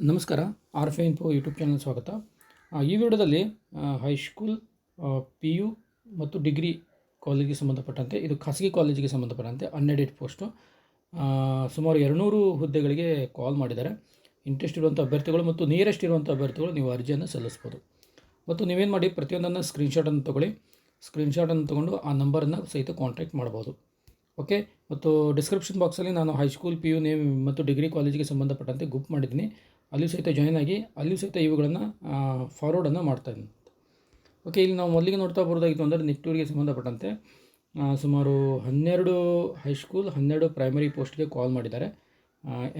ನಮಸ್ಕಾರ R F info YouTube channel ಸ್ವಾಗತ ಈ ವಿಡಿಯೋದಲ್ಲಿ ಹೈಸ್ಕೂಲ್ ಪಿ ಯು ಮತ್ತು ಡಿಗ್ರಿ ಕಾಲೇಜಿಗೆ ಸಂಬಂಧಪಟ್ಟಂತೆ, ಇದು ಖಾಸಗಿ ಕಾಲೇಜಿಗೆ ಸಂಬಂಧಪಟ್ಟಂತೆ ಅನ್ಎಡೆಡ್ ಪೋಸ್ಟು ಸುಮಾರು ಎರಡುನೂರು ಹುದ್ದೆಗಳಿಗೆ ಕಾಲ್ ಮಾಡಿದ್ದಾರೆ. ಇಂಟ್ರೆಸ್ಟ್ ಇರುವಂಥ ಅಭ್ಯರ್ಥಿಗಳು ಮತ್ತು ನಿಯರೆಸ್ಟ್ ಇರುವಂಥ ಅಭ್ಯರ್ಥಿಗಳು ನೀವು ಅರ್ಜಿಯನ್ನು ಸಲ್ಲಿಸ್ಬೋದು ಮತ್ತು ನೀವೇನು ಮಾಡಿ, ಪ್ರತಿಯೊಂದನ್ನು ಸ್ಕ್ರೀನ್ಶಾಟನ್ನು ತೊಗೊಳ್ಳಿ. ಸ್ಕ್ರೀನ್ಶಾಟನ್ನು ತೊಗೊಂಡು ಆ ನಂಬರನ್ನು ಸಹಿತ ಕಾಂಟ್ಯಾಕ್ಟ್ ಮಾಡ್ಬೋದು ಓಕೆ ಮತ್ತು ಡಿಸ್ಕ್ರಿಪ್ಷನ್ ಬಾಕ್ಸಲ್ಲಿ ನಾನು high school P U name ಮತ್ತು ಡಿಗ್ರಿ ಕಾಲೇಜಿಗೆ ಸಂಬಂಧಪಟ್ಟಂತೆ ಗುಪ್ ಮಾಡಿದ್ದೀನಿ. ಅಲ್ಲಿಯೂ ಸಹಿತ ಜಾಯ್ನ್ ಆಗಿ ಅಲ್ಲಿಯೂ ಸಹಿತ ಇವುಗಳನ್ನು ಫಾರ್ವರ್ಡನ್ನು ಮಾಡ್ತಾಯಿದ್ದೀನಿ ಓಕೆ ಇಲ್ಲಿ ನಾವು ಮೊದಲಿಗೆ ನೋಡ್ತಾ ಬರೋದಾಗಿತ್ತು ಅಂದರೆ ನಿಟ್ಟೂರಿಗೆ ಸಂಬಂಧಪಟ್ಟಂತೆ ಸುಮಾರು ಹನ್ನೆರಡು ಹೈಸ್ಕೂಲ್ ಹನ್ನೆರಡು ಪ್ರೈಮರಿ ಪೋಸ್ಟ್ಗೆ ಕಾಲ್ ಮಾಡಿದ್ದಾರೆ.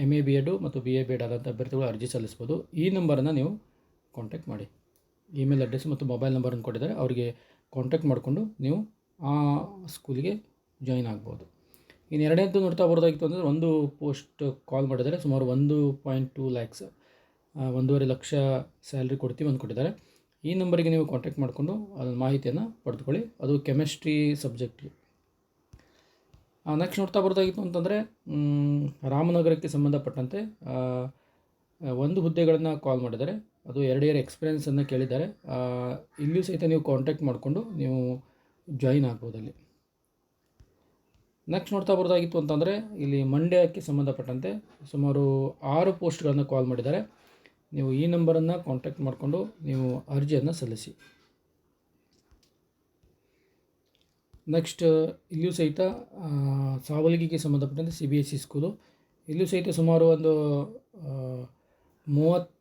ಎಂ ಎ ಬಿ ಎಡು ಮತ್ತು ಬಿ ಎ ಬಿ ಎಡ್ ಆದಂಥ ಅಭ್ಯರ್ಥಿಗಳು ಅರ್ಜಿ ಸಲ್ಲಿಸ್ಬೋದು. ಈ ನಂಬರನ್ನು ನೀವು ಕಾಂಟ್ಯಾಕ್ಟ್ ಮಾಡಿ. ಇಮೇಲ್ ಅಡ್ರೆಸ್ ಮತ್ತು ಮೊಬೈಲ್ ನಂಬರನ್ನು ಕೊಟ್ಟಿದ್ದಾರೆ. ಅವರಿಗೆ ಕಾಂಟ್ಯಾಕ್ಟ್ ಮಾಡಿಕೊಂಡು ನೀವು ಆ ಸ್ಕೂಲಿಗೆ ಜಾಯಿನ್ ಆಗ್ಬೋದು. ಇನ್ನು ಎರಡನೇದು ನೋಡ್ತಾ ಬರೋದಾಗಿತ್ತು ಅಂದರೆ ಒಂದು ಪೋಸ್ಟ್ ಕಾಲ್ ಮಾಡಿದ್ದಾರೆ, ಸುಮಾರು ಒಂದು ಪಾಯಿಂಟ್ ಟೂ ಲ್ಯಾಕ್ಸ್ ಒಂದೂವರೆ ಲಕ್ಷ ಸ್ಯಾಲ್ರಿ ಕೊಡ್ತೀವಿ ಅಂತ ಕೊಟ್ಟಿದ್ದಾರೆ ಈ ನಂಬರಿಗೆ ನೀವು ಕಾಂಟ್ಯಾಕ್ಟ್ ಮಾಡಿಕೊಂಡು ಅದರ ಮಾಹಿತಿಯನ್ನು ಪಡೆದುಕೊಳ್ಳಿ. ಅದು ಕೆಮಿಸ್ಟ್ರಿ ಸಬ್ಜೆಕ್ಟ್ಗೆ ನೆಕ್ಸ್ಟ್ ನೋಡ್ತಾ ಬರೋದಾಗಿತ್ತು ಅಂತಂದರೆ ರಾಮನಗರಕ್ಕೆ ಸಂಬಂಧಪಟ್ಟಂತೆ ಒಂದು ಹುದ್ದೆಗಳನ್ನು ಕಾಲ್ ಮಾಡಿದ್ದಾರೆ. ಅದು ಎರಡು ಇಯರ್ ಎಕ್ಸ್ಪೀರಿಯೆನ್ಸನ್ನು ಕೇಳಿದ್ದಾರೆ. ಇಲ್ಲಿಯೂ ಸಹಿತ ನೀವು ಕಾಂಟ್ಯಾಕ್ಟ್ ಮಾಡಿಕೊಂಡು ನೀವು ಜಾಯಿನ್ ಆಗ್ಬೋದು ಅಲ್ಲಿ. ನೆಕ್ಸ್ಟ್ ನೋಡ್ತಾ ಬರೋದಾಗಿತ್ತು ಅಂತಂದರೆ ಇಲ್ಲಿ ಮಂಡ್ಯಕ್ಕೆ ಸಂಬಂಧಪಟ್ಟಂತೆ ಸುಮಾರು ಆರು ಪೋಸ್ಟ್ಗಳನ್ನು ಕಾಲ್ ಮಾಡಿದ್ದಾರೆ. ನೀವು ಈ ನಂಬರನ್ನು ಕಾಂಟ್ಯಾಕ್ಟ್ ಮಾಡಿಕೊಂಡು ನೀವು ಅರ್ಜಿಯನ್ನು ಸಲ್ಲಿಸಿ. ನೆಕ್ಸ್ಟ್ ಇಲ್ಲಿಯೂ ಸಹಿತ ಆ, ಸಂಬಂಧಪಟ್ಟಂತೆ C B S C school ಇಲ್ಲಿಯೂ ಸಹಿತ ಸುಮಾರು ಒಂದು ಮೂವತ್ತು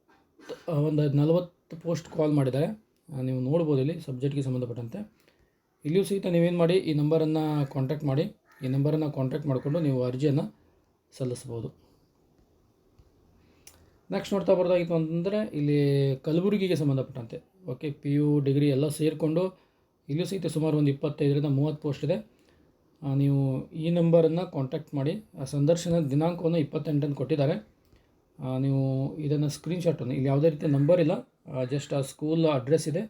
ಒಂದು ನಲವತ್ತು ಪೋಸ್ಟ್ ಕಾಲ್ ಮಾಡಿದ್ದಾರೆ. ನೀವು ನೋಡ್ಬೋದು ಇಲ್ಲಿ ಸಬ್ಜೆಕ್ಟ್ಗೆ ಸಂಬಂಧಪಟ್ಟಂತೆ. ಇಲ್ಲಿಯೂ ಸಹಿತ ನೀವೇನು ಮಾಡಿ ಈ ನಂಬರನ್ನು ಕಾಂಟ್ಯಾಕ್ಟ್ ಮಾಡಿ. ಈ ನಂಬರನ್ನು ಕಾಂಟ್ಯಾಕ್ಟ್ ಮಾಡಿಕೊಂಡು ನೀವು ಅರ್ಜಿಯನ್ನು ಸಲ್ಲಿಸ್ಬೋದು ನೆಕ್ಸ್ಟ್ ನೋಡ್ತಾ ಬರೋದಾಗಿತ್ತು ಅಂತಂದರೆ ಇಲ್ಲಿ ಕಲಬುರಗಿಗೆ ಸಂಬಂಧಪಟ್ಟಂತೆ. ಓಕೆ ಪಿ ಯು ಡಿಗ್ರಿ ಎಲ್ಲ ಸೇರಿಕೊಂಡು ಇಲ್ಲೂ ಸಹಿತ ಸುಮಾರು ಒಂದು ಇಪ್ಪತ್ತೈದರಿಂದ ಮೂವತ್ತು ಪೋಸ್ಟ್ ಇದೆ. ನೀವು ಈ ನಂಬರನ್ನು ಕಾಂಟ್ಯಾಕ್ಟ್ ಮಾಡಿ, ಆ ಸಂದರ್ಶನದ ದಿನಾಂಕವನ್ನು ಇಪ್ಪತ್ತೆಂಟನ್ನು ಕೊಟ್ಟಿದ್ದಾರೆ. ನೀವು ಇದನ್ನು ಸ್ಕ್ರೀನ್ಶಾಟನ್ನು ಇಲ್ಲಿ ಯಾವುದೇ ರೀತಿಯ ನಂಬರ್ ಇಲ್ಲ. ಜಸ್ಟ್ ಆ ಸ್ಕೂಲ್ ಅಡ್ರೆಸ್ ಇದೆ.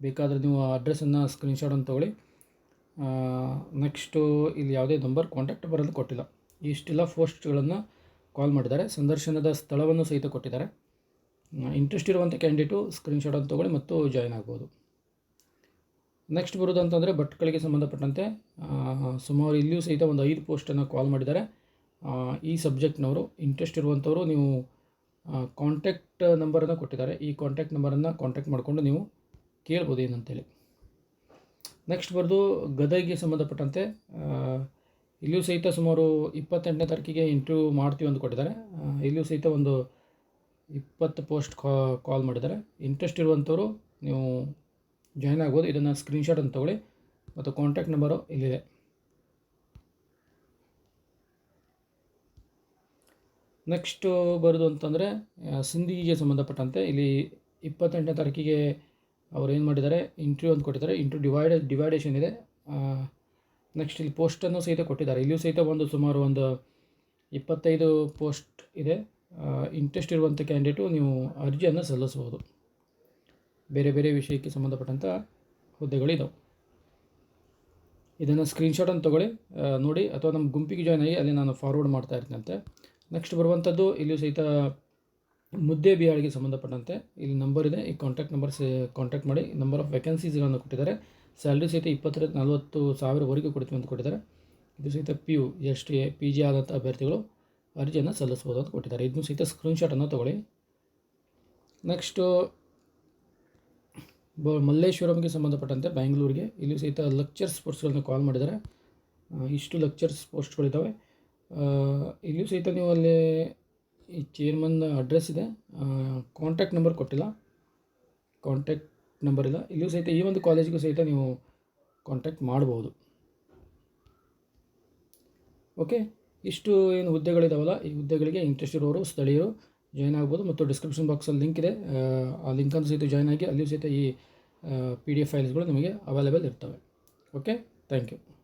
ಬೇಕಾದರೆ ನೀವು ಆ ಅಡ್ರೆಸ್ಸನ್ನು ಸ್ಕ್ರೀನ್ಶಾಟನ್ನು ತೊಗೊಳ್ಳಿ. ನೆಕ್ಸ್ಟು ಇಲ್ಲಿ ಯಾವುದೇ ನಂಬರ್ ಕಾಂಟ್ಯಾಕ್ಟ್ ಬರೋದು ಕೊಟ್ಟಿಲ್ಲ. ಇಷ್ಟೆಲ್ಲ ಪೋಸ್ಟ್ಗಳನ್ನು ಕಾಲ್ ಮಾಡಿದ್ದಾರೆ. ಸಂದರ್ಶನದ ಸ್ಥಳವನ್ನು ಸಹಿತ ಕೊಟ್ಟಿದ್ದಾರೆ. ಇಂಟ್ರೆಸ್ಟ್ ಇರುವಂಥ ಕ್ಯಾಂಡಿಡೇಟು ಸ್ಕ್ರೀನ್ಶಾಟನ್ನು ತೊಗೊಳ್ಳಿ ಮತ್ತು ಜಾಯ್ನ್ ಆಗ್ಬೋದು. ನೆಕ್ಸ್ಟ್ ಬರೋದು ಅಂತಂದರೆ ಭಟ್ಗಳಿಗೆ ಸಂಬಂಧಪಟ್ಟಂತೆ ಸುಮಾರು ಇಲ್ಲಿಯೂ ಸಹಿತ ಒಂದು ಐದು ಪೋಸ್ಟನ್ನು ಕಾಲ್ ಮಾಡಿದ್ದಾರೆ. ಈ ಸಬ್ಜೆಕ್ಟ್ನವರು ಇಂಟ್ರೆಸ್ಟ್ ಇರುವಂಥವರು ನೀವು ಕಾಂಟ್ಯಾಕ್ಟ್ ನಂಬರನ್ನು ಕೊಟ್ಟಿದ್ದಾರೆ. ಈ ಕಾಂಟ್ಯಾಕ್ಟ್ ನಂಬರನ್ನು ಕಾಂಟ್ಯಾಕ್ಟ್ ಮಾಡಿಕೊಂಡು ನೀವು ಕೇಳ್ಬೋದು ಏನಂತೇಳಿ. ನೆಕ್ಸ್ಟ್ ಬರೆದು ಗದಗಿಗೆ ಸಂಬಂಧಪಟ್ಟಂತೆ ಇಲ್ಲಿಯೂ ಸಹಿತ ಸುಮಾರು ಇಪ್ಪತ್ತೆಂಟನೇ ತಾರೀಕಿಗೆ ಇಂಟರ್ವ್ಯೂ ಮಾಡ್ತೀವಿ ಅಂತ ಕೊಟ್ಟಿದ್ದಾರೆ. ಇಲ್ಲಿಯೂ ಸಹಿತ ಒಂದು ಇಪ್ಪತ್ತು ಪೋಸ್ಟ್ ಕಾಲ್ ಮಾಡಿದ್ದಾರೆ. ಇಂಟ್ರೆಸ್ಟ್ ಇರುವಂಥವರು ನೀವು ಜಾಯ್ನ್ ಆಗ್ಬೋದು. ಇದನ್ನು ಸ್ಕ್ರೀನ್ಶಾಟನ್ನು ತೊಗೊಳ್ಳಿ. ಮತ್ತು ಕಾಂಟ್ಯಾಕ್ಟ್ ನಂಬರು ಇಲ್ಲಿದೆ. ನೆಕ್ಸ್ಟು ಬರೋದು ಅಂತಂದರೆ ಸಿಂಧಿಗೆ ಸಂಬಂಧಪಟ್ಟಂತೆ, ಇಲ್ಲಿ ಇಪ್ಪತ್ತೆಂಟನೇ ತಾರೀಕಿಗೆ ಅವ್ರು ಏನು ಮಾಡಿದ್ದಾರೆ? ಇಂಟ್ರ್ಯೂ ಅಂತ ಕೊಟ್ಟಿದ್ದಾರೆ. ಇಂಟ್ರ್ಯೂ ಡಿವೈಡ್ ಡಿವೈಡೇಷನ್ ಇದೆ. ನೆಕ್ಸ್ಟ್ ಇಲ್ಲಿ ಪೋಸ್ಟನ್ನು ಸಹಿತ ಕೊಟ್ಟಿದ್ದಾರೆ. ಇಲ್ಲಿಯೂ ಸಹಿತ ಒಂದು ಸುಮಾರು ಒಂದು ಇಪ್ಪತ್ತೈದು ಪೋಸ್ಟ್ ಇದೆ. ಇಂಟ್ರೆಸ್ಟ್ ಇರುವಂಥ ಕ್ಯಾಂಡಿಡೇಟು ನೀವು ಅರ್ಜಿಯನ್ನು ಸಲ್ಲಿಸ್ಬೋದು ಬೇರೆ ಬೇರೆ ವಿಷಯಕ್ಕೆ ಸಂಬಂಧಪಟ್ಟಂಥ ಹುದ್ದೆಗಳಿದ್ದಾವೆ ಇದನ್ನು ಸ್ಕ್ರೀನ್ಶಾಟನ್ನು ತೊಗೊಳ್ಳಿ. ನೋಡಿ. ಅಥವಾ ನಮ್ಮ ಗುಂಪಿಗೆ ಜಾಯ್ನ್ ಆಗಿ ಅಲ್ಲಿ ನಾನು ಫಾರ್ವರ್ಡ್ ಮಾಡ್ತಾ ಇರ್ತೀನಂತೆ. ನೆಕ್ಸ್ಟ್ ಬರುವಂಥದ್ದು ಇಲ್ಲಿಯೂ ಸಹಿತ ಮುದ್ದೆ ಬಿಹಾಳಿಗೆ ಸಂಬಂಧಪಟ್ಟಂತೆ ಇಲ್ಲಿ ನಂಬರ್ ಇದೆ. ಈ ಕಾಂಟ್ಯಾಕ್ಟ್ ನಂಬರ್ ಸೇ ಕಾಂಟ್ಯಾಕ್ಟ್ ಮಾಡಿ ನಂಬರ್ ಆಫ್ ವೇಕೆನ್ಸೀಸ್ಗಳನ್ನು ಕೊಟ್ಟಿದ್ದಾರೆ. ಸ್ಯಾಲ್ರಿ ಸಹಿತ ಇಪ್ಪತ್ತರಿಂದ ನಲವತ್ತು ಸಾವಿರವರೆಗೂ ಕೊಡ್ತೀವಿ ಅಂತ ಕೊಟ್ಟಿದ್ದಾರೆ. ಇದು ಸಹಿತ P U S T A P G ಆದಂಥ ಅಭ್ಯರ್ಥಿಗಳು ಅರ್ಜಿಯನ್ನು ಸಲ್ಲಿಸ್ಬೋದು ಅಂತ ಕೊಟ್ಟಿದ್ದಾರೆ. ಇದನ್ನು ಸಹಿತ ಸ್ಕ್ರೀನ್ಶಾಟನ್ನು ತೊಗೊಳ್ಳಿ. ನೆಕ್ಸ್ಟು ಬ ಮಲ್ಲೇಶ್ವರಂಗೆ ಸಂಬಂಧಪಟ್ಟಂತೆ ಬ್ಯಾಂಗ್ಳೂರಿಗೆ ಇಲ್ಲಿ ಸಹಿತ ಲೆಕ್ಚರ್ಸ್ ಪೋಸ್ಟ್ಗಳನ್ನ ಕಾಲ್ ಮಾಡಿದ್ದಾರೆ. ಇಷ್ಟು ಲೆಕ್ಚರ್ಸ್ ಪೋಸ್ಟ್ಗಳಿದ್ದಾವೆ ಇಲ್ಲಿಯೂ ಸಹಿತ ನೀವು ಅಲ್ಲಿ ಈ ಚೇರ್ಮನ್ ಅಡ್ರೆಸ್ ಇದೆ. ಕಾಂಟ್ಯಾಕ್ಟ್ ನಂಬರ್ ಕೊಟ್ಟಿಲ್ಲ. ಕಾಂಟ್ಯಾಕ್ಟ್ ನಂಬರ್ ಇಲ್ಲ. ಇಲ್ಲೂ ಸಹಿತ ಈ ಒಂದು ಕಾಲೇಜಿಗೂ ಸಹಿತ ನೀವು ಕಾಂಟ್ಯಾಕ್ಟ್ ಮಾಡ್ಬೋದು. ಓಕೆ ಇಷ್ಟು ಏನು ಹುದ್ದೆಗಳಿದಾವಲ್ಲ ಈ ಹುದ್ದೆಗಳಿಗೆ ಇಂಟ್ರೆಸ್ಟ್ ಇರೋರು ಸ್ಥಳೀಯರು ಜಾಯ್ನ್ ಆಗ್ಬೋದು ಮತ್ತು ಡಿಸ್ಕ್ರಿಪ್ಷನ್ ಬಾಕ್ಸಲ್ಲಿ ಲಿಂಕ್ ಇದೆ. ಆ, ಲಿಂಕನ್ನು ಸಹಿತ ಜಾಯ್ನ್ ಆಗಿ ಅಲ್ಲಿಯೂ ಸಹಿತ ಈ ಪಿ ಡಿ ಎಫ್ ಫೈಲ್ಸ್ಗಳು ನಿಮಗೆ ಅವೈಲೇಬಲ್ ಇರ್ತವೆ. Okay thank you